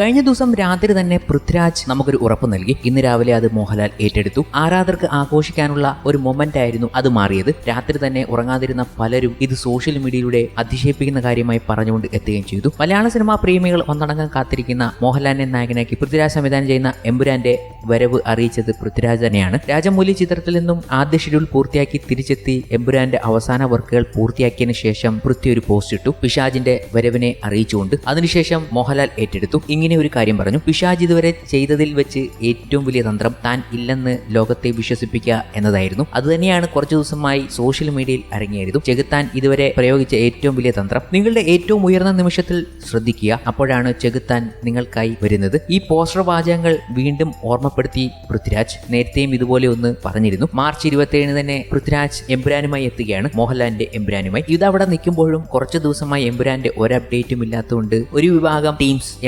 കഴിഞ്ഞ ദിവസം രാത്രി തന്നെ പൃഥ്വിരാജ് നമുക്കൊരു ഉറപ്പ് നൽകി. ഇന്ന് രാവിലെ അത് മോഹൻലാൽ ഏറ്റെടുത്തു. ആരാധകർക്ക് ആഘോഷിക്കാനുള്ള ഒരു മൊമെന്റ് ആയിരുന്നു അത് മാറിയത്. രാത്രി തന്നെ ഉറങ്ങാതിരുന്ന പലരും ഇത് സോഷ്യൽ മീഡിയയിലൂടെ അതിശയിപ്പിക്കുന്ന കാര്യമായി പറഞ്ഞുകൊണ്ട് എത്തുകയും ചെയ്തു. മലയാള സിനിമാ പ്രേമികൾ ഒന്നടങ്കം കാത്തിരിക്കുന്ന മോഹൻലാലിനെ നായകനാക്കി പൃഥ്വിരാജ് സംവിധാനം ചെയ്യുന്ന എമ്പുരാന്റെ വരവ് അറിയിച്ചത് പൃഥ്വിരാജ് തന്നെയാണ്. രാജമൂലി ചിത്രത്തിൽ നിന്നും ആദ്യ ഷെഡ്യൂൾ പൂർത്തിയാക്കി തിരിച്ചെത്തി എമ്പുരാന്റെ അവസാന വർക്കുകൾ പൂർത്തിയാക്കിയതിനു ശേഷം പൃഥ്വി ഒരു പോസ്റ്റ് ഇട്ടു. പിശാജിന്റെ വരവിനെ അറിയിച്ചുകൊണ്ട് അതിനുശേഷം മോഹൻലാൽ ഏറ്റെടുത്തു. ഇങ്ങനെ ഒരു കാര്യം പറഞ്ഞു. പിശാജ് ഇതുവരെ ചെയ്തതിൽ വെച്ച് ഏറ്റവും വലിയ തന്ത്രം താൻ ഇല്ലെന്ന് ലോകത്തെ വിശ്വസിപ്പിക്കുക എന്നതായിരുന്നു. അതുതന്നെയാണ് കുറച്ചു ദിവസമായി സോഷ്യൽ മീഡിയയിൽ അരങ്ങേറിയതും. ചെകുത്താൻ ഇതുവരെ പ്രയോഗിച്ച ഏറ്റവും വലിയ തന്ത്രം. നിങ്ങളുടെ ഏറ്റവും ഉയർന്ന നിമിഷത്തിൽ ശ്രദ്ധിക്കുക. അപ്പോഴാണ് ചെകുത്താൻ നിങ്ങൾക്കായി വരുന്നത്. ഈ പോസ്റ്റർ വാചകങ്ങൾ വീണ്ടും ഓർമ്മപ്പെടുത്തി പൃഥ്വിരാജ് നേരത്തെയും ഇതുപോലെ ഒന്ന് പറഞ്ഞിരുന്നു. മാർച്ച് ഇരുപത്തിയേഴിന് തന്നെ പൃഥ്വിരാജ് എംബ്രാനുമായി എത്തുകയാണ്. മോഹൻലാലിന്റെ എമ്പുരാനുമായി. ഇതവിടെ നിൽക്കുമ്പോഴും കുറച്ചു ദിവസമായി എമ്പുരാന്റെ ഒരു അപ്ഡേറ്റും ഇല്ലാത്തതുകൊണ്ട് ഒരു വിഭാഗം ടീംസ്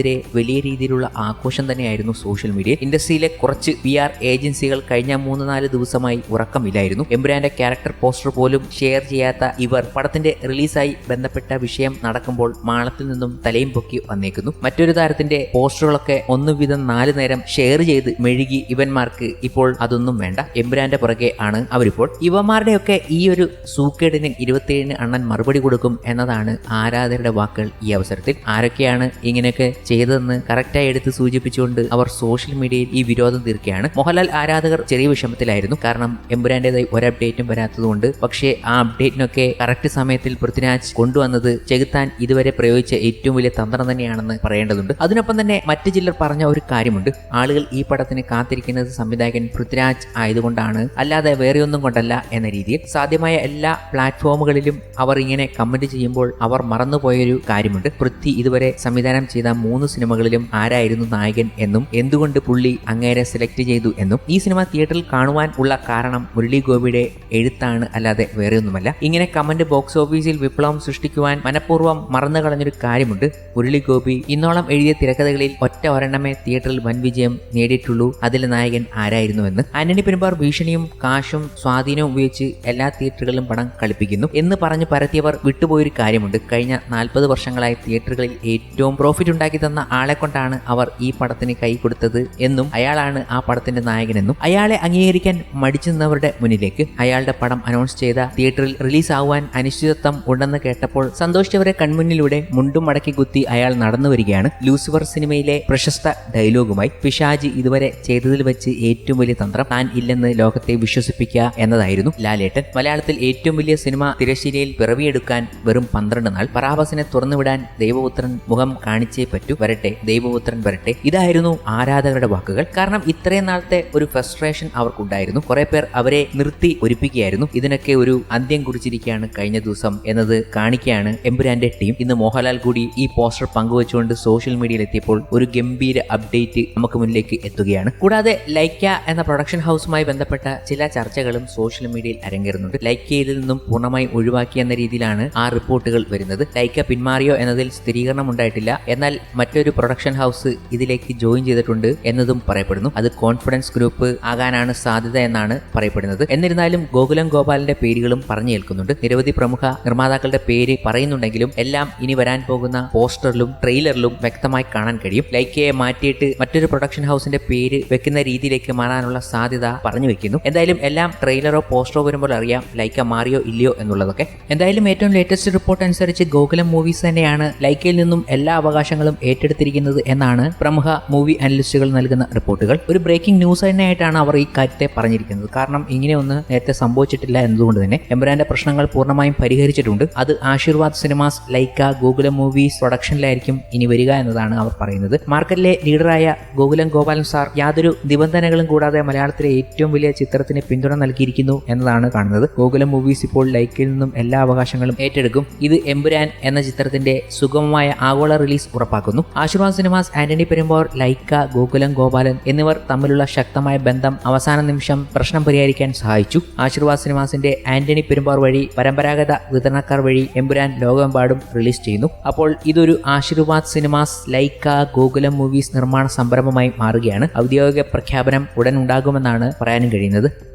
എമ്പുരാനെതിരെ വലിയ രീതിയിലുള്ള ആഘോഷം തന്നെയായിരുന്നു സോഷ്യൽ മീഡിയ ഇൻഡസ്ട്രിയിലെ കുറച്ച് പി ആർ ഏജൻസികൾ കഴിഞ്ഞ മൂന്ന് നാല് ദിവസമായി ഉറക്കമില്ലായിരുന്നു. എംബ്രാന്റെ ക്യാരക്ടർ പോസ്റ്റർ പോലും ഷെയർ ചെയ്യാത്ത ഇവർ പടത്തിന്റെ റിലീസായി ബന്ധപ്പെട്ട വിഷയം നടക്കുമ്പോൾ മാളത്തിൽ നിന്നും തലയും പൊക്കി വന്നേക്കുന്നു. മറ്റൊരു താരത്തിന്റെ പോസ്റ്ററുകളൊക്കെ ഒന്നുവിധം നാല് നേരം ഷെയർ ചെയ്ത് മെഴുകി ഇവന്മാർക്ക് ഇപ്പോൾ അതൊന്നും വേണ്ട. എംബ്രാന്റെ പുറകെ ആണ് അവരിപ്പോൾ. ഇവന്മാരുടെയൊക്കെ ഈ ഒരു സൂക്കേടിന് ഇരുപത്തിയേഴിന് അണ്ണൻ മറുപടി കൊടുക്കും എന്നതാണ് ആരാധകരുടെ വാക്കുകൾ ഈ അവസരത്തിൽ. ആരൊക്കെയാണ് ഇങ്ങനെയൊക്കെ ചെയ്തതെന്ന് കറക്റ്റായി എടുത്ത് സൂചിപ്പിച്ചുകൊണ്ട് അവർ സോഷ്യൽ മീഡിയയിൽ ഈ വിരോധം തീർക്കുകയാണ്. മോഹൻലാൽ ആരാധകർ ചെറിയ വിഷമത്തിലായിരുന്നു. കാരണം എമ്പുരാന്റേതായി ഒരു അപ്ഡേറ്റും വരാത്തതുകൊണ്ട്. പക്ഷേ ആ അപ്ഡേറ്റിനൊക്കെ കറക്റ്റ് സമയത്തിൽ പൃഥ്വിരാജ് കൊണ്ടുവന്നത് ചെകുത്താൻ ഇതുവരെ പ്രയോഗിച്ച ഏറ്റവും വലിയ തന്ത്രം തന്നെയാണെന്ന് പറയേണ്ടതുണ്ട്. അതിനൊപ്പം തന്നെ മറ്റു ചിലർ പറഞ്ഞ ഒരു കാര്യമുണ്ട്. ആളുകൾ ഈ പടത്തിന് കാത്തിരിക്കുന്നത് സംവിധായകൻ പൃഥ്വിരാജ് ആയതുകൊണ്ടാണ്. അല്ലാതെ വേറെയൊന്നും കൊണ്ടല്ല എന്ന രീതിയിൽ. സാധ്യമായ എല്ലാ പ്ലാറ്റ്ഫോമുകളിലും അവർ ഇങ്ങനെ കമന്റ് ചെയ്യുമ്പോൾ അവർ മറന്നുപോയൊരു കാര്യമുണ്ട്. പൃഥ്വി ഇതുവരെ സംവിധാനം ചെയ്ത മൂന്ന് സിനിമകളിലും ആരായിരുന്നു നായകൻ എന്നും എന്തുകൊണ്ട് പുള്ളി അങ്ങേരെ സെലക്ട് ചെയ്തു എന്നും ഈ സിനിമ തിയേറ്ററിൽ കാണുവാൻ ഉള്ള കാരണം മുരളി ഗോപിയുടെ എഴുത്താണ് അല്ലാതെ വേറെയൊന്നുമല്ല. ഇങ്ങനെ കമന്റ് ബോക്സ് ഓഫീസിൽ വിപ്ലവം സൃഷ്ടിക്കുവാൻ മനഃപൂർവം മറന്നു കളഞ്ഞൊരു കാര്യമുണ്ട് മുരളി ഗോപി ഇന്നോളം എഴുതിയ തിരക്കഥകളിൽ ഒറ്റ ഒരെണ്ണമേ തിയേറ്ററിൽ വൻ വിജയം നേടിയിട്ടുള്ളൂ. അതിലെ നായകൻ ആരായിരുന്നുവെന്ന് ആന്റണി പെരുമ്പാർ ഭീഷണിയും കാശും സ്വാധീനവും ഉപയോഗിച്ച് എല്ലാ തിയേറ്ററുകളിലും പണം കളിപ്പിക്കുന്നു എന്ന് പറഞ്ഞ് പരത്തിയവർ വിട്ടുപോയൊരു കാര്യമുണ്ട്. കഴിഞ്ഞ നാൽപ്പത് വർഷങ്ങളായി തിയേറ്ററുകളിൽ ഏറ്റവും പ്രോഫിറ്റ് ഉണ്ടാക്കി തന്ന ആളെ കൊണ്ടാണ് അവർ ഈ പടത്തിന് കൈ കൊടുത്തത് എന്നും അയാളാണ് ആ പടത്തിന്റെ നായകനെന്നും അയാളെ അംഗീകരിക്കാൻ മടിച്ചെന്നവരുടെ മുന്നിലേക്ക് അയാളുടെ പടം അനൗൺസ് ചെയ്ത തിയേറ്ററിൽ റിലീസ് ആവാൻ അനിശ്ചിതത്വം ഉണ്ടെന്ന് കേട്ടപ്പോൾ സന്തോഷിച്ചവരെ കൺമുന്നിലൂടെ മുണ്ടും മടക്കി കുത്തി അയാൾ നടന്നു വരികയാണ് ലൂസിഫർ സിനിമയിലെ പ്രശസ്ത ഡയലോഗുമായി പിഷാജി ഇതുവരെ ചെയ്തതിൽ വെച്ച് ഏറ്റവും വലിയ തന്ത്രം താൻ ഇല്ലെന്ന് ലോകത്തെ വിശ്വസിപ്പിക്കുക എന്നതായിരുന്നു ലാലേട്ടൻ. മലയാളത്തിൽ ഏറ്റവും വലിയ സിനിമ തിരശ്ശീലയിൽ പിറവിയെടുക്കാൻ വെറും പന്ത്രണ്ട് നാൾ. പറാബസിനെ തുറന്നുവിടാൻ ദൈവപുത്രൻ മുഖം കാണിച്ചേ പറ്റൂ. വരട്ടെ ദൈവപുത്രൻ വരട്ടെ. ഇതായിരുന്നു ആരാധകരുടെ വാക്കുകൾ. കാരണം ഇത്രയും നാളത്തെ ഒരു ഫ്രസ്ട്രേഷൻ അവർക്കുണ്ടായിരുന്നു. കുറെ പേർ അവരെ നിർത്തി ഒരുപ്പിക്കുകയായിരുന്നു. ഇതിനൊക്കെ ഒരു അന്ത്യം കുറിച്ചിരിക്കുകയാണ് കഴിഞ്ഞ ദിവസം എന്നത് കാണിക്കുകയാണ് എമ്പുരാന്റെ ടീം. ഇന്ന് മോഹൻലാൽ കൂടി ഈ പോസ്റ്റർ പങ്കുവച്ചുകൊണ്ട് സോഷ്യൽ മീഡിയയിൽ എത്തിയപ്പോൾ ഒരു ഗംഭീര അപ്ഡേറ്റ് നമുക്ക് മുന്നിലേക്ക് എത്തുകയാണ്. കൂടാതെ ലൈക്ക എന്ന പ്രൊഡക്ഷൻ ഹൗസുമായി ബന്ധപ്പെട്ട ചില ചർച്ചകളും സോഷ്യൽ മീഡിയയിൽ അരങ്ങേറുന്നുണ്ട്. ലൈക്കയിൽ നിന്നും പൂർണമായും ഒഴിവാക്കിയെന്ന രീതിയിലാണ് ആ റിപ്പോർട്ടുകൾ വരുന്നത്. ലൈക്ക പിന്മാറിയോ എന്നതിൽ സ്ഥിരീകരണം ഉണ്ടായിട്ടില്ല എന്നാൽ മറ്റൊരു പ്രൊഡക്ഷൻ ഹൗസ് ഇതിലേക്ക് ജോയിൻ ചെയ്തിട്ടുണ്ട് എന്നതും പറയപ്പെടുന്നു. അത് കോൺഫിഡൻസ് ഗ്രൂപ്പ് ആകാനാണ് സാധ്യത എന്നാണ് പറയപ്പെടുന്നത്. എന്നിരുന്നാലും ഗോകുലം ഗോപാലിന്റെ പേരുകളും പറഞ്ഞു കേൾക്കുന്നുണ്ട്. നിരവധി പ്രമുഖ നിർമ്മാതാക്കളുടെ പേര് പറയുന്നുണ്ടെങ്കിലും എല്ലാം ഇനി വരാൻ പോകുന്ന പോസ്റ്ററിലും ട്രെയിലറിലും വ്യക്തമായി കാണാൻ കഴിയും. ലൈക്കയെ മാറ്റിയിട്ട് മറ്റൊരു പ്രൊഡക്ഷൻ ഹൗസിന്റെ പേര് വെക്കുന്ന രീതിയിലേക്ക് മാറാനുള്ള സാധ്യത പറഞ്ഞു വെക്കുന്നു. എന്തായാലും എല്ലാം ട്രെയിലറോ പോസ്റ്ററോ വരുമ്പോൾ അറിയാം ലൈക്ക മാറിയോ ഇല്ലയോ എന്നുള്ളതൊക്കെ. എന്തായാലും ഏറ്റവും ലേറ്റസ്റ്റ് റിപ്പോർട്ട് അനുസരിച്ച് ഗോകുലം മൂവീസ് തന്നെയാണ് ലൈക്കയിൽ നിന്നും എല്ലാ അവകാശങ്ങളും ഏറ്റെടുത്തിരിക്കുന്നത് എന്നാണ് പ്രമുഖ മൂവി അനലിസ്റ്റുകൾ നൽകുന്ന റിപ്പോർട്ടുകൾ. ഒരു ബ്രേക്കിംഗ് ന്യൂസ് തന്നെയായിട്ടാണ് അവർ ഈ കാര്യത്തെ പറഞ്ഞിരിക്കുന്നത്. കാരണം ഇങ്ങനെയൊന്നും നേരത്തെ സംഭവിച്ചിട്ടില്ല എന്നതുകൊണ്ട് തന്നെ എംബ്രാന്റെ പ്രശ്നങ്ങൾ പൂർണമായും പരിഹരിച്ചിട്ടുണ്ട്. അത് ആശീർവാദ് സിനിമാസ് ലൈക്ക ഗോകുലം മൂവീസ് പ്രൊഡക്ഷനിലായിരിക്കും ഇനി വരിക എന്നതാണ് അവർ പറയുന്നത്. മാർക്കറ്റിലെ ലീഡറായ ഗോകുലം ഗോപാലൻ സാർ യാതൊരു നിബന്ധനകളും കൂടാതെ മലയാളത്തിലെ ഏറ്റവും വലിയ ചിത്രത്തിന് പിന്തുണ നൽകിയിരിക്കുന്നു എന്നതാണ് കാണുന്നത്. ഗോകുലം മൂവീസ് ഇപ്പോൾ ലൈക്കിൽ നിന്നും എല്ലാ അവകാശങ്ങളും ഏറ്റെടുക്കും. ഇത് എമ്പുരാൻ എന്ന ചിത്രത്തിന്റെ സുഗമമായ ആഗോള റിലീസ് ഉറപ്പാക്കുന്നു. ആശീർവാദ് സിനിമാസ് ആന്റണി പെരുമ്പോർ ലൈക്ക ഗോകുലം ഗോപാലൻ എന്നിവർ തമ്മിലുള്ള ശക്തമായ ബന്ധം അവസാന നിമിഷം പ്രശ്നം പരിഹരിക്കാൻ സഹായിച്ചു. ആശീർവാദ് സിനിമാസിന്റെ ആന്റണി പെരുമ്പോർ വഴി പരമ്പരാഗത വിതരണക്കാർ വഴി എമ്പുരാൻ ലോകമെമ്പാടും റിലീസ് ചെയ്യുന്നു. അപ്പോൾ ഇതൊരു ആശീർവാദ് സിനിമാസ് ലൈക്ക ഗോകുലം മൂവീസ് നിർമ്മാണ സംരംഭമായി മാറുകയാണ്. ഔദ്യോഗിക പ്രഖ്യാപനം ഉടൻ ഉണ്ടാകുമെന്നാണ് പറയാനും കഴിയുന്നത്.